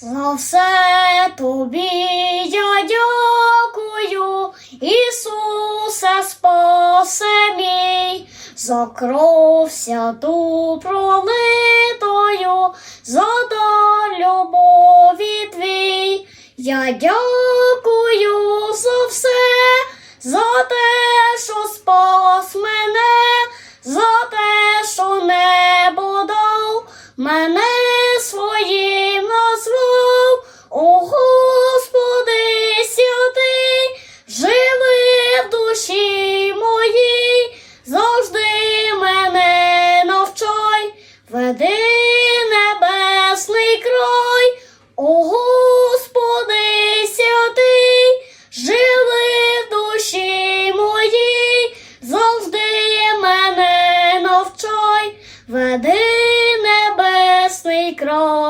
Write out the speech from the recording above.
За все тобі я дякую, Ісусе спасе мій, за кров святу пролитою, за дар любові твій. Я дякую за все, за те, що спас мене, за те, що небо дав мене своє. О Господи святий, живи в душі моїй, завжди мене навчай, веди небесний край.